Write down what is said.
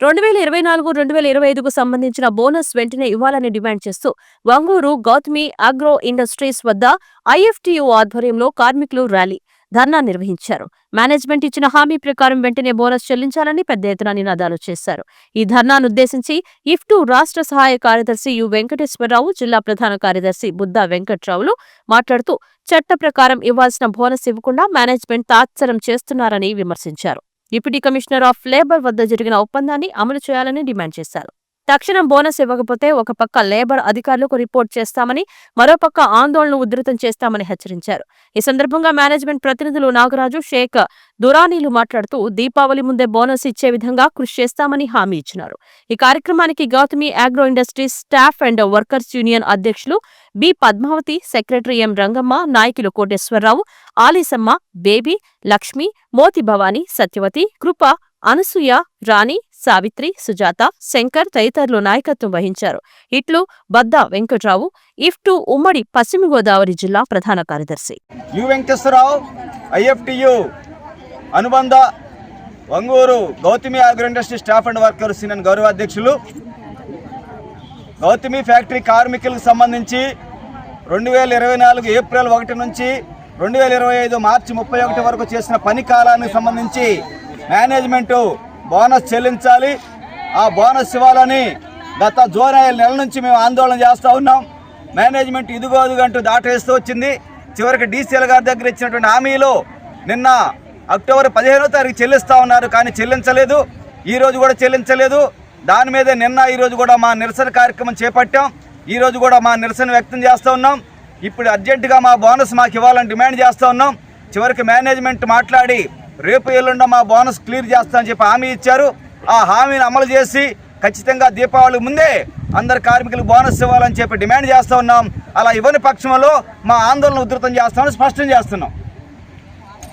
రెండు వేల ఇరవై నాలుగు రెండు వేల ఇరవై ఐదుకు సంబంధించిన బోనస్ వెంటనే ఇవ్వాలని డిమాండ్ చేస్తూ వంగూరు గౌతమి అగ్రో ఇండస్ట్రీస్ వద్ద ఐఎఫ్టియు ఆధ్వర్యంలో కార్మికులు ర్యాలీ ధర్నా నిర్వహించారు. మేనేజ్మెంట్ ఇచ్చిన హామీ ప్రకారం వెంటనే బోనస్ చెల్లించాలని పెద్ద ఎత్తున నినాదాలు చేశారు. ఈ ధర్నాను ఉద్దేశించి ఇఫ్టు రాష్ట్ర సహాయ కార్యదర్శి యు వెంకటేశ్వరరావు జిల్లా ప్రధాన కార్యదర్శి బుద్దా వెంకట్రావులు మాట్లాడుతూ చట్ట ప్రకారం ఇవ్వాల్సిన బోనస్ ఇవ్వకుండా మేనేజ్మెంట్ తాత్సరం చేస్తున్నారని విమర్శించారు. డిప్యూటీ కమిషనర్ ఆఫ్ లేబర్ వద్ద జరిగిన ఒప్పందాన్ని అమలు చేయాలని డిమాండ్ చేశారు. తక్షణం బోనస్ ఇవ్వకపోతే ఒక పక్క లేబర్ అధికారులకు రిపోర్ట్ చేస్తామని మరోపక్క ఆందోళన ఉధృతం చేస్తామని హెచ్చరించారు. ఈ సందర్భంగా మేనేజ్మెంట్ ప్రతినిధులు నాగరాజు షేక్ దురానీలు మాట్లాడుతూ దీపావళి ముందే బోనస్ ఇచ్చే విధంగా కృషి చేస్తామని హామీ ఇచ్చినారు. ఈ కార్యక్రమానికి Gautami Agro Industries staff and workers union అధ్యక్షులు B Padmavathi secretary M Rangamma నాయకులు కోటేశ్వరరావు ఆలీసమ్మ బేబీ లక్ష్మి మోతి భవాని సత్యవతి కృప అనసూయ రాణి సావిత్రి సుజాత శంకర్ తదితరులు నాయకత్వం వహించారు. ఇట్లు బద్దా వెంకట్రావు ఇఫ్టు ఉమ్మడి పశ్చిమ గోదావరి జిల్లా ప్రధాన కార్యదర్శి. యు వెంకటేశ్వరరావు ఐఎఫ్టియు అనుబంధ Vanguru Gautami Agro Industry staff and workers union గౌరవ అధ్యక్షులు. గౌతమి ఫ్యాక్టరీ కార్మికులకు సంబంధించి రెండు వేల ఇరవై నాలుగు ఏప్రిల్ ఒకటి నుంచి రెండు వేల ఇరవై ఐదు మార్చి ముప్పై ఒకటి వరకు చేసిన పని కాలానికి సంబంధించి మేనేజ్మెంటు బోనస్ చెల్లించాలి. ఆ బోనస్ ఇవ్వాలని గత జూన్ ఐదు నెలల నుంచి మేము ఆందోళన చేస్తూ ఉన్నాం. మేనేజ్మెంట్ ఇదిగో అదిగో దాటేస్తూ వచ్చింది. చివరికి డీసీఎల్ గారి దగ్గర ఇచ్చినటువంటి హామీలో నిన్న అక్టోబర్ పదిహేనో తారీఖు చెల్లిస్తూ ఉన్నారు కానీ చెల్లించలేదు. ఈరోజు కూడా చెల్లించలేదు. దాని మీదే నిన్న ఈరోజు కూడా మా నిరసన కార్యక్రమం చేపట్టాం. ఈ రోజు కూడా మా నిరసన వ్యక్తం చేస్తూ ఉన్నాం. ఇప్పుడు అర్జెంటుగా మా బోనస్ మాకు ఇవ్వాలని డిమాండ్ చేస్తూ ఉన్నాం. చివరికి మేనేజ్మెంట్ మాట్లాడి రేపు ఎల్లుండ మా బోనస్ క్లియర్ చేస్తామని చెప్పి హామీ ఇచ్చారు. ఆ హామీని అమలు చేసి ఖచ్చితంగా దీపావళి ముందే అందరు కార్మికులకు బోనస్ ఇవ్వాలని చెప్పి డిమాండ్ చేస్తూ ఉన్నాం. అలా ఇవ్వని పక్షంలో మా ఆందోళన ఉధృతం చేస్తామని స్పష్టం చేస్తున్నాం.